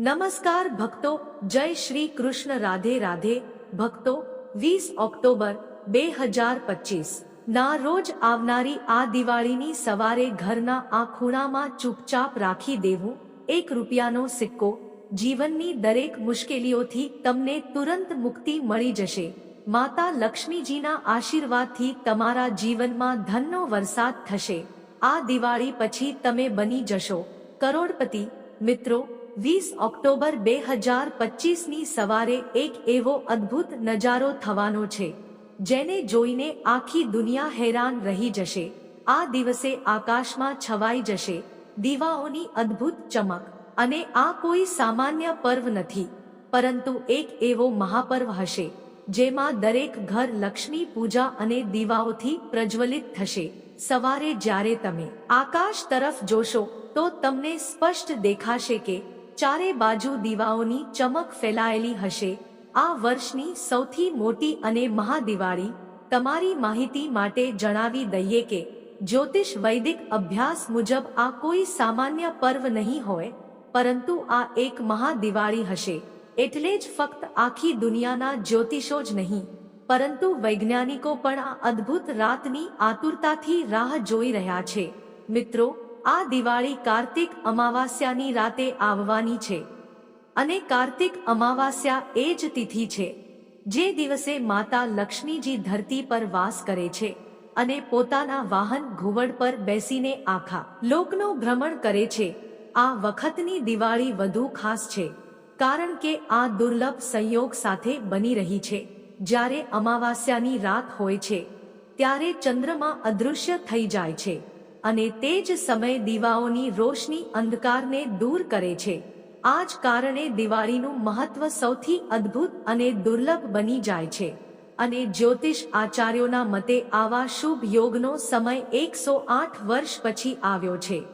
નમસ્કાર ભક્તો, જય શ્રી કૃષ્ણ રાધે રાધે. ભક્તો, વીસ ઓક્ટોબર બે હજાર પચીસ. ના રોજ આવનારી આ દિવાળીની સવારે ઘરના આ ખૂણામાં ચૂપચાપ રાખી દેવું, એક રૂપિયાનો સિક્કો. જીવનની દરેક મુશ્કેલીઓથી તમને તુરંત મુક્તિ મળી જશે. માતા લક્ષ્મીજીના આશીર્વાદથી તમારા જીવનમાં ધનનો વરસાદ થશે. આ દિવાળી પછી તમે બની જશો. કરોડપતિ, મિત્રો વીસ ઓક્ટોબર બે હજાર પચીસની સવારે એક એવો અદ્ભુત નજારો થવાનો છે, જેને જોઈને આખી દુનિયા હેરાન રહી જશે. આ દિવસે આકાશમાં છવાઈ જશે, દીવાઓની અદ્ભુત ચમક, અને આ કોઈ સામાન્ય પર્વ નથી, પરંતુ એક એવો મહાપર્વ હશે, જેમાં દરેક ઘર લક્ષ્મી પૂજા અને દીવાઓથી પ્રજ્વલિત થશે. સવારે જ્યારે તમે આકાશ તરફ જોશો, તો તમને સ્પષ્ટ દેખાશે કે ચારે બાજુ દીવાઓની ચમક ફેલાયેલી હશે. આ વર્ષની સૌથી મોટી અને મહાદિવાળી તમારી માહિતી માટે જણાવી દઈએ કે, જ્યોતિષ વૈદિક અભ્યાસ મુજબ આ કોઈ સામાન્ય પર્વ નહીં હોય, પરંતુ આ એક મહાદિવાળી હશે. એટલે જ ફક્ત આખી દુનિયાના જ્યોતિષો જ નહીં, પરંતુ વૈજ્ઞાનિકો પણ આ અદ્ભુત રાતની આતુરતાથી રાહ જોઈ રહ્યા છે. મિત્રો આ દિવાળી કાર્તિક અમાવાસ્યાની રાતે આવવાની છે. અને કાર્તિક અમાવાસ્યા એ જ તિથિ છે, જે દિવસે માતા લક્ષ્મીજી ધરતી પર વાસ કરે છે અને પોતાના વાહન ઘુવડ પર બેસીને આખા લોકનું ભ્રમણ કરે છે. આ વખતની દિવાળી વધુ ખાસ છે, કારણ કે આ દુર્લભ સંયોગ સાથે બની રહી છે. જ્યારે અમાવાસ્યાની રાત હોય છે, ત્યારે ચંદ્રમા અદૃશ્ય થઈ જાય છે. અને તે જ સમયે દીવાઓની રોશની અંધકારને દૂર કરે છે. આ જ કારણે દિવાળીનું મહત્વ સૌથી અદ્ભુત અને દુર્લભ બની જાય છે. અને જ્યોતિષ આચાર્યોના મતે આવા શુભ યોગનો સમય એકસો આઠ વર્ષ પછી આવ્યો છે.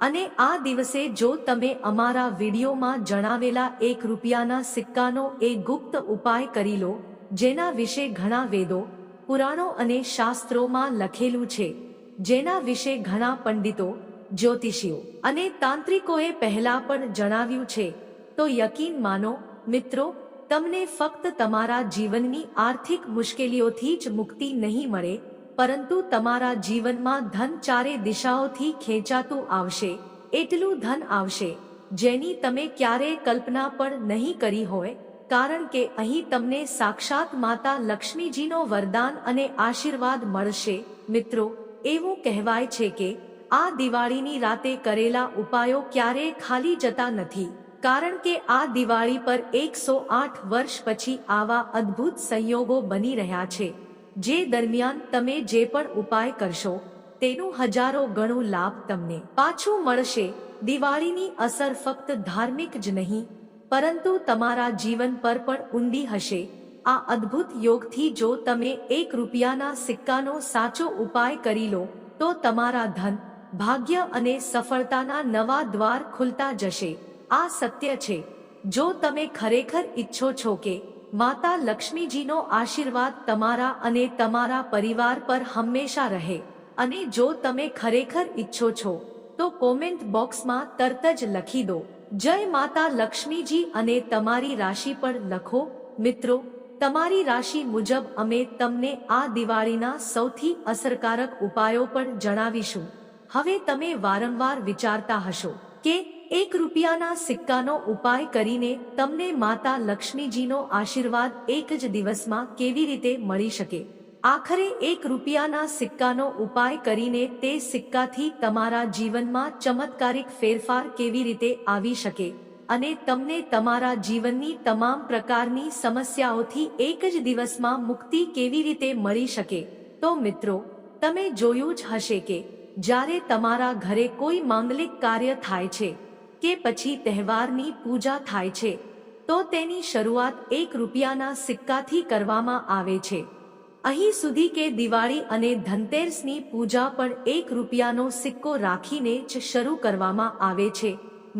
અને આ દિવસે જો તમે અમારા વિડીયોમાં જણાવેલા એક રૂપિયાના સિક્કાનો એ ગુપ્ત ઉપાય કરી લો, જેના વિશે ઘણા વેદો, પુરાણો અને શાસ્ત્રોમાં લખેલું છે. જેના વિશે ઘણા પંડિતો, જ્યોતિષીઓ અને તાંત્રિકોએ પહેલા પણ જણાવ્યું છે, તો યકીન માનો, મિત્રો, તમને ફક્ત તમારા જીવનની આર્થિક મુશ્કેલીઓથી જ મુક્તિ નહીં મળે, પરંતુ તમારા જીવનમાં ધન ચારે દિશાઓથી ખેંચાતું આવશે, એટલું ધન આવશે, જેની તમે ક્યારેય કલ્પના પણ નહીં કરી હોય, કારણ કે અહીં તમને સાક્ષાત માતા લક્ષ્મીજીનો વરદાન અને આશીર્વાદ મળશે, મિત્રો એવું કહેવાય છે કે, આ દિવાળીની રાતે કરેલા ઉપાયો ક્યારેય ખાલી જતા નથી, કારણ કે આ દિવાળી પર એકસો આઠ વર્ષ પછી આવા અદ્ભુત સંયોગો બની રહ્યા છે, જે દરમિયાન તમે જે પણ ઉપાય કરશો, તેનું હજારો ગણો લાભ તમને પાછું મળશે. દિવાળીની અસર ફક્ત ધાર્મિક જ નહીં, પરંતુ તમારા જીવન પર પણ ઊંડી હશે. આ અદ્ભુત યોગથી જો તમે એક રૂપિયાના સિક્કાનો સાચો ઉપાય કરી લો, તો તમારા ધન, ભાગ્ય અને સફળતાના નવા દ્વાર ખુલતા જશે. આ સત્ય છે. જો તમે ખરેખર ઈચ્છો છો કે માતા લક્ષ્મીજીનો આશીર્વાદ તમારા અને તમારા પરિવાર પર હંમેશા રહે, અને જો તમે ખરેખર ઈચ્છો છો, તો કોમેન્ટ બોક્સમાં તરત જ લખી દો. જય માતા લક્ષ્મીજી અને તમારી રાશિ પર લખો, મિત્રો તમારી રાશિ મુજબ અમે તમને આ દિવાળીના સૌથી અસરકારક ઉપાયો પણ જણાવીશું. હવે તમે વારંવાર વિચારતા હશો કે એક રૂપિયાના સિક્કાનો ઉપાય કરીને તમને માતા લક્ષ્મીજીનો આશીર્વાદ એક જ દિવસમાં કેવી રીતે મળી શકે? આખરે એક રૂપિયાના સિક્કાનો ઉપાય કરીને તે સિક્કાથી તમારા જીવનમાં ચમત્કારિક ફેરફાર કેવી રીતે આવી શકે? અને તમને તમારા જીવનની તમામ પ્રકારની સમસ્યાઓથી એક જ દિવસમાં મુક્તિ કેવી રીતે મળી શકે? તો મિત્રો, તમે જોયું જ હશે કે જ્યારે તમારા ઘરે કોઈ માંગલિક કાર્ય થાય છે કે પછી તહેવારની પૂજા થાય છે, તો તેની શરૂઆત એક રૂપિયાના સિક્કાથી કરવામાં આવે છે. અહીં સુધી કે દિવાળી અને ધનતેરસની પૂજા પણ એક રૂપિયાનો સિક્કો રાખીને જ શરૂ કરવામાં આવે છે.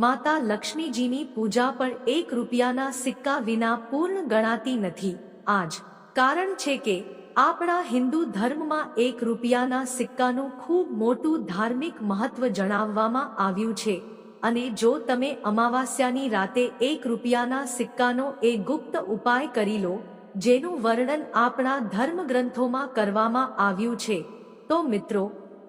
માતા લક્ષ્મીજીની પૂજા પણ એક રૂપિયાના સિક્કા વિના પૂર્ણ ગણાતી નથી. આજ કારણ છે કે આપણા હિન્દુ ધર્મમાં એક રૂપિયાના સિક્કાનું ખૂબ મોટું ધાર્મિક મહત્વ જણાવવામાં આવ્યું છે. અને જો તમે અમાવાસ્યાની રાતે એક રૂપિયાના સિક્કાનો એ ગુપ્ત ઉપાય કરી લો, જેનું વર્ણન આપણા ધર્મગ્રંથોમાં કરવામાં આવ્યું છે, તો મિત્રો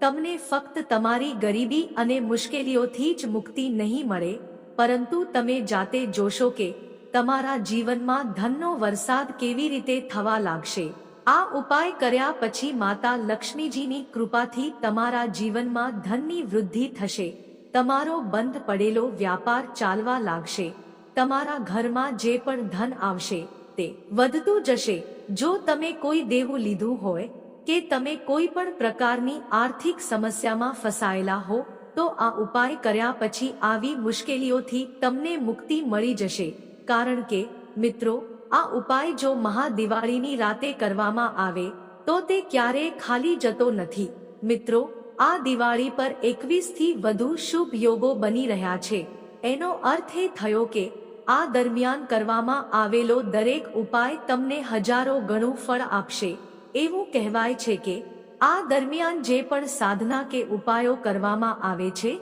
તમને ફક્ત તમારી ગરીબી અને મુશ્કેલીઓથી જ મુક્તિ નહીં મળે, પરંતુ તમે જાતે જોશો કે તમારા જીવનમાં ધનનો વરસાદ કેવી રીતે થવા લાગશે. આ ઉપાય કર્યા પછી માતા લક્ષ્મીજીની કૃપાથી તમારા જીવનમાં ધનની વૃદ્ધિ થશે. તમારો બંધ પડેલો વ્યાપાર ચાલવા લાગશે. તમારા ઘરમાં જે પણ ધન આવશે તે વધતું જશે. જો તમે કોઈ દેવું લીધું હોય કે તમે કોઈ પણ પ્રકારની આર્થિક સમસ્યામાં ફસાયેલા હો, તો આ ઉપાય કર્યા પછી આવી મુશ્કેલીઓથી તમને મુક્તિ મળી જશે. કારણ કે, મિત્રો, આ ઉપાય જો મહાદિવાળીની રાતે કરવામાં આવે, તો તે ક્યારેય ખાલી જતો નથી. મિત્રો, આ દિવાળી પર એકવીસથી વધુ શુભ યોગો બની રહ્યા છે. એનો અર્થ એ થયો કે, આ દરમિયાન કરવામાં આવેલો દરેક ઉપાય તમને હજારો ગણું ફળ આપશે. એવું કહેવાય છે કે, આ દરમિયાન જે પણ સાધના કે ઉપાયો કરવામાં આવે છે,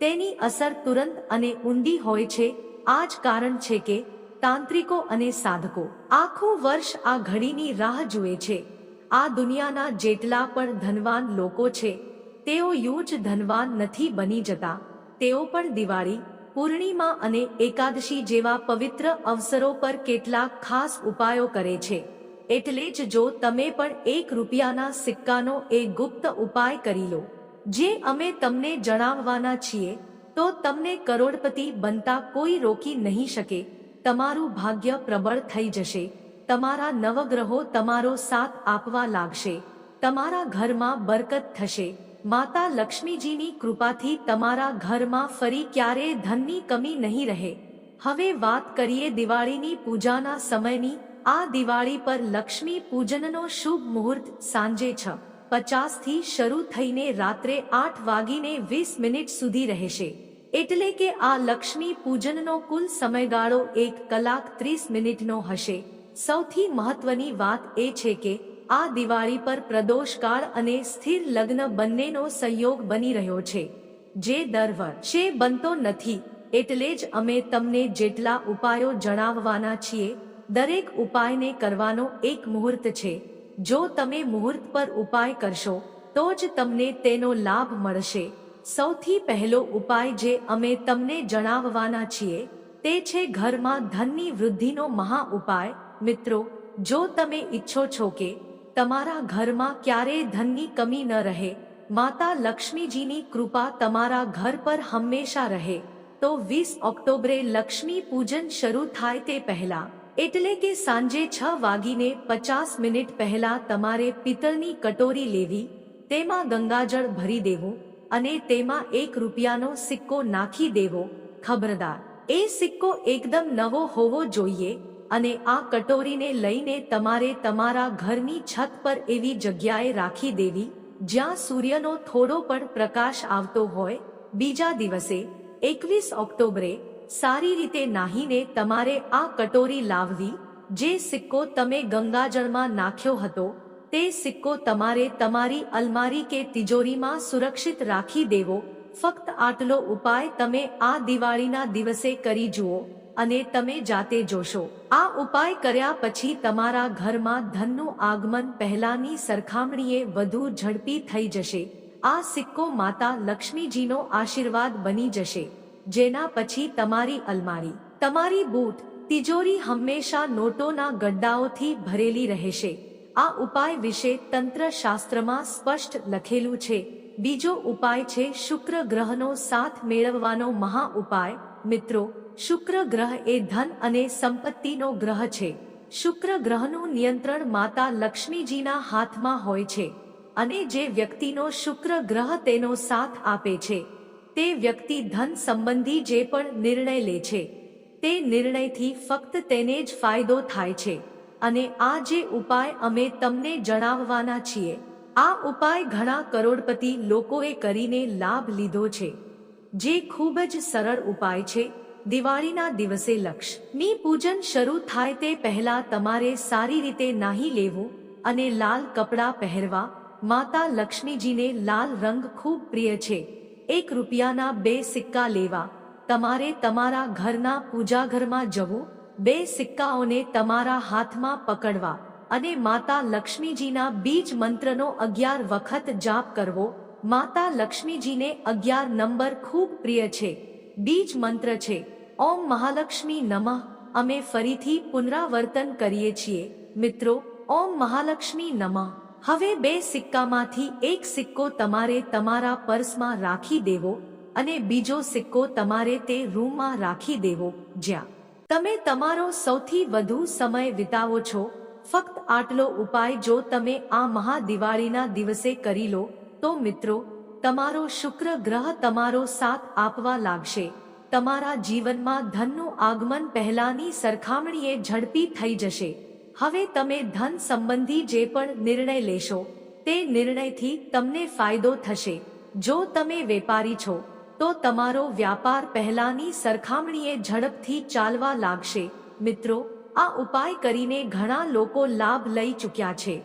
તેની અસર તુરંત અને ઊંડી હોય છે આ જ કારણ છે કે, તાંત્રિકો અને સાધકો આખું વર્ષ આ ઘડીની રાહ જુએ છે. આ દુનિયાના જેટલા પણ ધનવાન લોકો છે, તેઓ યુજ ધનવાન નથી બની જતા. તેઓ પણ દિવાળી, પૂર્ણિમા અને એકાદશી જેવા પવિત્ર અવસરો પર કેટલાક ખાસ ઉપાયો કરે છે. એટલે જ જો તમે પણ એક રૂપિયાના સિક્કાનો એક ગુપ્ત ઉપાય કરી લો, જે અમે તમને જણાવવાના છીએ, તો તમને કરોડપતિ બનતા કોઈ રોકી નહીં શકે, તમારું ભાગ્ય પ્રબળ થઈ જશે, તમારા નવગ્રહો તમારો સાથ આપવા લાગશે, તમારા ઘરમાં બરકત થશે, માતા લક્ષ્મીજીની કૃપાથી તમારા ઘરમાં ફરી ક્યારેય ધનની કમી નહીં રહે. હવે વાત કરીએ દિવાળીની પૂજાના સમયની આ દિવાળી પર લક્ષ્મી પૂજનનો શુભ મુહૂર્ત સાંજે છ પચાસથી શરૂ થઈને રાત્રે આઠ વાગીને વીસ મિનિટ સુધી રહેશે. એટલે કે આ લક્ષ્મી પૂજનનો કુલ સમયગાળો એક કલાક ત્રીસ મિનિટનો હશે. સૌથી મહત્વની વાત એ છે કે, આ દિવાળી પર પ્રદોષકાળ અને સ્થિર લગ્ન બંનેનો સંયોગ બની રહ્યો છે. જે દર વર્ષે બનતો નથી, એટલે જ અમે તમને જેટલા ઉપાયો જણાવવાના છીએ દરેક ઉપાયને કરવાનો એક મુહૂર્ત છે. જો તમે મુહૂર્ત પર ઉપાય કરશો, તો જ તમને તેનો લાભ મળશે. સૌથી પહેલો ઉપાય જે અમે તમને જણાવવાના છીએ, તે છે ઘરમાં ધનની વૃદ્ધિનો મહા ઉપાય. મિત્રો, જો તમે ઈચ્છો છો કે તમારા ઘરમાં ક્યારેય ધનની કમી ન રહે, માતા લક્ષ્મીજીની કૃપા તમારા ઘર પર હંમેશા રહે, તો વીસ ઓક્ટોબરે લક્ષ્મી પૂજન શરૂ થાય તે પહેલા એટલે કે સાંજે છ વાગીને પચાસ મિનિટ પહેલા તમારે પિત્તળની કટોરી લેવી, તેમાં ગંગાજળ ભરી દેવું અને તેમાં એક રૂપિયાનો સિક્કો નાખી દેવો, ખબરદાર. એ સિક્કો એકદમ નવો હોવો જોઈએ અને આ કટોરીને લઈને તમારે તમારા ઘરની છત પર એવી જગ્યાએ રાખી દેવી, જ્યાં સૂર્યનો થોડો પણ પ્રકાશ આવતો હોય. બીજા દિવસે, એકવીસ ઓક્ટોબરે સારી રીતે નાહીને તમારે આ કટોરી લાવવી, જે સિક્કો તમે ગંગાજળમાં નાખ્યો હતો, તે સિક્કો તમારે તમારી અલમારી કે તિજોરીમાં સુરક્ષિત રાખી દેવો, ફક્ત આટલો ઉપાય તમે આ દિવાળીના દિવસે કરી જુઓ, અને તમે જાતે જોશો. આ ઉપાય કર્યા પછી તમારા ઘરમાં ધનનું આગમન પહેલાની સરખામણીએ વધુ ઝડપી થઈ જશે. આ સિક્કો માતા લક્ષ્મીજીનો આશીર્વાદ બની જશે. જેના પછી તમારી અલમારી, તમારી બૂટ, તિજોરી હંમેશા નોટોના ગડ્ડાઓથી ભરેલી રહેશે. આ ઉપાય વિશે તંત્ર શાસ્ત્રમાં સ્પષ્ટ લખેલું છે. બીજો ઉપાય છે શુક્ર ગ્રહનો સાથ મેળવવાનો મહા ઉપાય. મિત્રો, શુક્ર ગ્રહ એ ધન અને સંપત્તિનો ગ્રહ છે. શુક્ર ગ્રહનું નિયંત્રણ માતા લક્ષ્મીજીના હાથમાં હોય છે. અને જે વ્યક્તિનો શુક્ર ગ્રહ તેનો સાથ આપે છે. તે વ્યક્તિ ધન સંબંધી જે પણ નિર્ણય લે છે, તે નિર્ણયથી ફક્ત તેને જ ફાયદો થાય છે. અને આ જે ઉપાય અમે તમને જણાવવાના છીએ, આ ઉપાય ઘણા કરોડપતિ લોકોએ કરીને લાભ લીધો છે. જે ખૂબ જ સરળ ઉપાય છે. દિવાળીના દિવસે લક્ષ્મી પૂજન શરૂ થાય તે પહેલા તમારે સારી રીતે નાહી લેવું અને લાલ કપડાં પહેરવા. માતા લક્ષ્મીજીને લાલ રંગ ખૂબ પ્રિય છે. એક રૂપિયાના બે સિક્કા લેવા. તમારે તમારા ઘરના પૂજાઘરમાં જવું, બે સિક્કાઓને તમારા હાથમાં પકડવા અને માતા લક્ષ્મીજીના બીજ મંત્રનો અગિયાર વખત જાપ કરવો. માતા લક્ષ્મીજીને અગિયાર નંબર ખૂબ પ્રિય છે, બીજ મંત્ર છે. ઓમ મહાલક્ષ્મી નમઃ. અમે ફરીથી પુનરાવર્તન કરીએ છીએ. મિત્રો, ઓમ મહાલક્ષ્મી નમઃ. હવે બે સિક્કામાંથી એક સિક્કો તમારે તમારા પર્સમાં રાખી દેવો અને બીજો સિક્કો તમારે તે રૂમમાં રાખી દેવો, જ્યાં તમે તમારો સૌથી વધુ સમય વિતાવો છો. ફક્ત આટલો ઉપાય જો તમે આ મહાદિવાળીના દિવસે કરી લો, તો મિત્રો, તમારો શુક્ર ગ્રહ તમારો સાથ આપવા લાગશે. તમારા જીવનમાં ધનનું આગમન પહેલાની સરખામણીએ ઝડપી થઈ જશે. હવે તમે ધન સંબંધી જે પણ નિર્ણય લેશો, તે નિર્ણયથી તમને ફાયદો થશે. જો તમે વેપારી છો, તો તમારો વ્યાપાર પહેલાની સરખામણીએ ઝડપથી ચાલવા લાગશે. મિત્રો, આ ઉપાય કરીને ઘણા લોકો લાભ લઈ ચૂક્યા છે.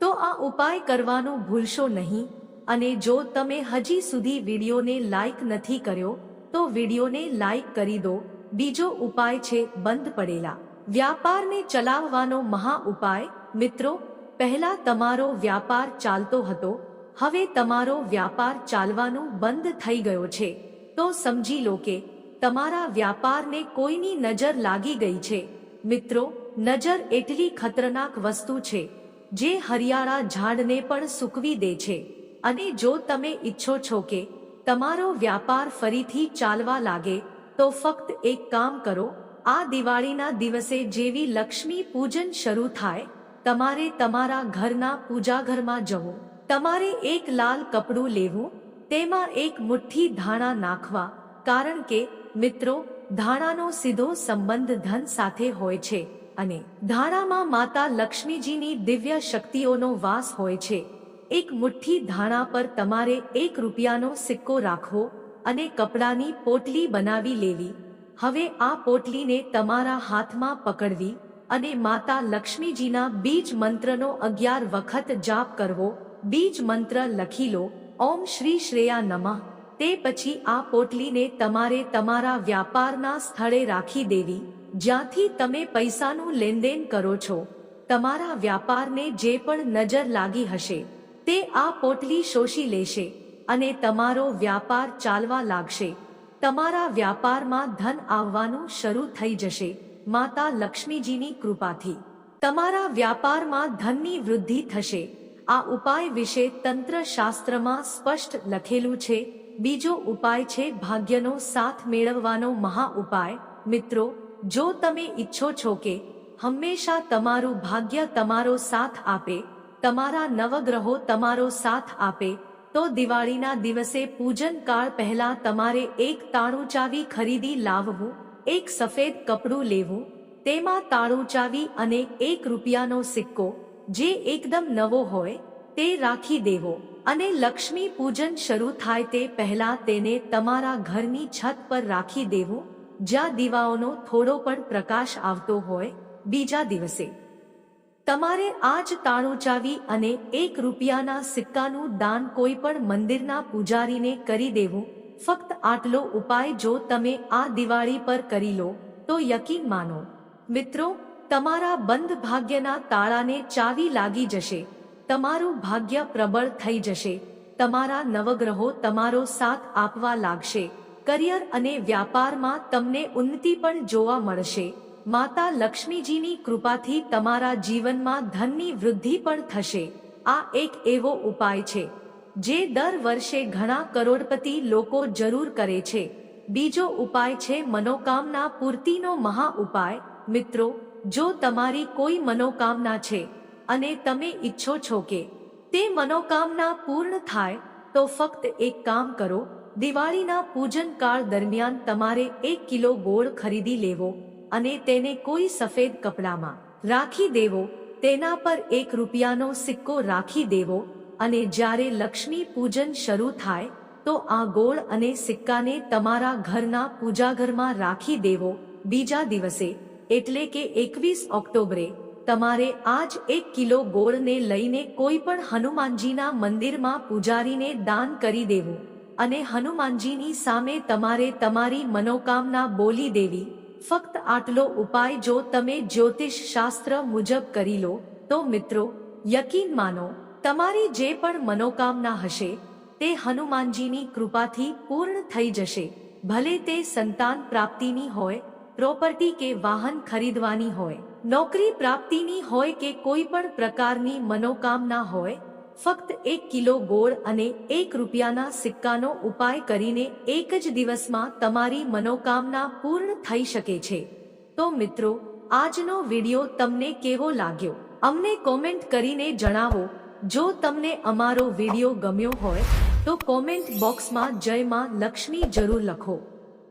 તો આ ઉપાય કરવાનું ભૂલશો નહીં, અને જો તમે હજી સુધી વિડીયોને લાઈક નથી કર્યો, તો વિડીયોને લાઈક કરી દો. બીજો ઉપાય છે બંધ પડેલા. વ્યાપારને ચલાવવાનો મહા ઉપાય, મિત્રો, પહેલા તમારો વ્યાપાર ચાલતો હતો, હવે તમારો વ્યાપાર ચાલવાનું બંધ થઈ ગયો છે. તો સમજી લો કે તમારા વ્યાપારને કોઈની નજર લાગી ગઈ છે. મિત્રો, નજર એટલી ખતરનાક વસ્તુ છે, જે હરિયાળા ઝાડને પણ સૂકવી દે છે. અને જો તમે ઈચ્છો છો કે તમારો વ્યાપાર ફરીથી ચાલવા લાગે, તો ફક્ત એક કામ કરો આ દિવાળીના દિવસે જેવી લક્ષ્મી પૂજન શરૂ થાય, તમારે તમારા ઘરના પૂજાઘરમાં જવું. તમારે એક લાલ કપડું લેવું, તેમાં એક મુઠ્ઠી ધાણા નાખવા, કારણ કે, મિત્રો, ધાણાનો સીધો સંબંધ ધન સાથે હોય છે, અને ધાણામાં માતા લક્ષ્મીજીની દિવ્ય શક્તિઓનો વાસ હોય છે. એક મુઠ્ઠી ધાણા પર તમારે એક રૂપિયાનો સિક્કો રાખવો અને કપડાની પોટલી બનાવી લેવી. હવે આ પોટલીને તમારા હાથમાં પકડવી અને માતા લક્ષ્મીજીના બીજ મંત્રનો અગિયાર વખત જાપ કરવો, બીજ મંત્ર લખી લો, ઓમ શ્રી શ્રેયા નમઃ. તે પછી આ પોટલીને તમારે તમારા વ્યાપારના સ્થળે રાખી દેવી, જ્યાંથી તમે પૈસાનું લેનદેન કરો છો. તમારા વ્યાપારને જે પણ નજર લાગી હશે, તે આ પોટલી શોષી લેશે અને તમારો વ્યાપાર ચાલવા લાગશે. તમારા વ્યાપારમાં ધન આવવાનું શરૂ થઈ જશે. માતા લક્ષ્મીજીની કૃપાથી. તમારા વ્યાપારમાં ધનની વૃદ્ધિ થશે. આ ઉપાય વિશે તંત્ર શાસ્ત્રમાં સ્પષ્ટ લખેલું છે. બીજો ઉપાય છે ભાગ્યનો સાથ મેળવવાનો મહા ઉપાય. મિત્રો, જો તમે ઈચ્છો છો કે હંમેશા તમારું ભાગ્ય તમારો સાથ આપે, તમારા નવગ્રહો તમારો સાથ આપે તો દિવાળીના દિવસે પૂજન કાળ પહેલા તમારે એક તાળું ચાવી ખરીદી લાવવું, એક સફેદ કપડું લેવું, તેમાં તાળું ચાવી અને એક રૂપિયાનો સિક્કો, જે એકદમ નવો હોય, તે રાખી દેવો અને લક્ષ્મી પૂજન શરૂ થાય તે પહેલા તેને તમારા ઘરની છત પર રાખી દેવું, જ્યાં દીવાઓનો થોડો પણ પ્રકાશ આવતો હોય, બીજા દિવસે. તમારે આજ તાળું ચાવી અને એક રૂપિયાના સિક્કાનું દાન કોઈ પણ મંદિરના પૂજારીને કરી દેવું. ફક્ત આટલો ઉપાય જો તમે આ દિવાળી પર કરી લો, તો યકીન માનો. મિત્રો, તમારા બંધ ભાગ્યના તાળાને ચાવી લાગી જશે. તમારું ભાગ્ય પ્રબળ થઈ જશે. તમારા નવગ્રહો તમારો સાથ આપવા લાગશે. કરિયર અને વ્યાપારમાં તમને ઉન્નતિ પણ જોવા મળશે. માતા લક્ષ્મીજીની કૃપાથી તમારા જીવનમાં ધનની વૃદ્ધિ પણ થશે. આ એક એવો ઉપાય છે, જે દર વર્ષે ઘણા કરોડપતિ લોકો જરૂર કરે છે. બીજો ઉપાય છે મનોકામના પૂર્તિનો મહા ઉપાય. મિત્રો, જો તમારી કોઈ મનોકામના છે અને તમે ઈચ્છો છો કે તે મનોકામના પૂર્ણ થાય, તો ફક્ત એક કામ કરો, દિવાળીના પૂજનકાળ દરમિયાન તમારે એક કિલો ગોળ ખરીદી લેવો. અને તેને કોઈ સફેદ કપડામાં રાખી દેવો, તેના પર એક રૂપિયાનો સિક્કો રાખી દેવો અને જ્યારે લક્ષ્મી પૂજન શરૂ થાય, તો આ ગોળ અને સિક્કાને તમારા ઘરના પૂજાઘરમાં રાખી દેવો બીજા દિવસે, એટલે કે એકવીસ ઓક્ટોબરે, તમારે આજ એક કિલો ગોળને લઈને કોઈ પણ હનુમાનજીના મંદિરમાં પૂજારીને દાન કરી દેવું અને હનુમાનજીની સામે તમારે તમારી મનોકામના બોલી દેવી ફક્ત આટલો ઉપાય જો તમે જ્યોતિષ શાસ્ત્ર મુજબ કરી લો, તો મિત્રો, યકીન માનો, તમારી જે પણ મનોકામના હશે, તે હનુમાનજીની કૃપાથી પૂર્ણ થઈ જશે. ભલે તે સંતાન પ્રાપ્તિની હોય, પ્રોપર્ટી કે વાહન ખરીદવાની હોય, નોકરી પ્રાપ્તિની હોય કે કોઈ પણ પ્રકારની મનોકામના હોય ફક્ત એક કિલો ગોળ અને એક રૂપિયાના સિક્કાનો ઉપાય કરીને એક જ દિવસમાં તમારી મનોકામના પૂર્ણ થઈ શકે છે. તો મિત્રો, આજનો વિડિયો તમને કેવો લાગ્યો? અમને કોમેન્ટ કરીને જણાવો. જો તમને અમારો વિડિયો ગમ્યો હોય, તો કોમેન્ટ બોક્સમાં જય માં લક્ષ્મી જરૂર લખો.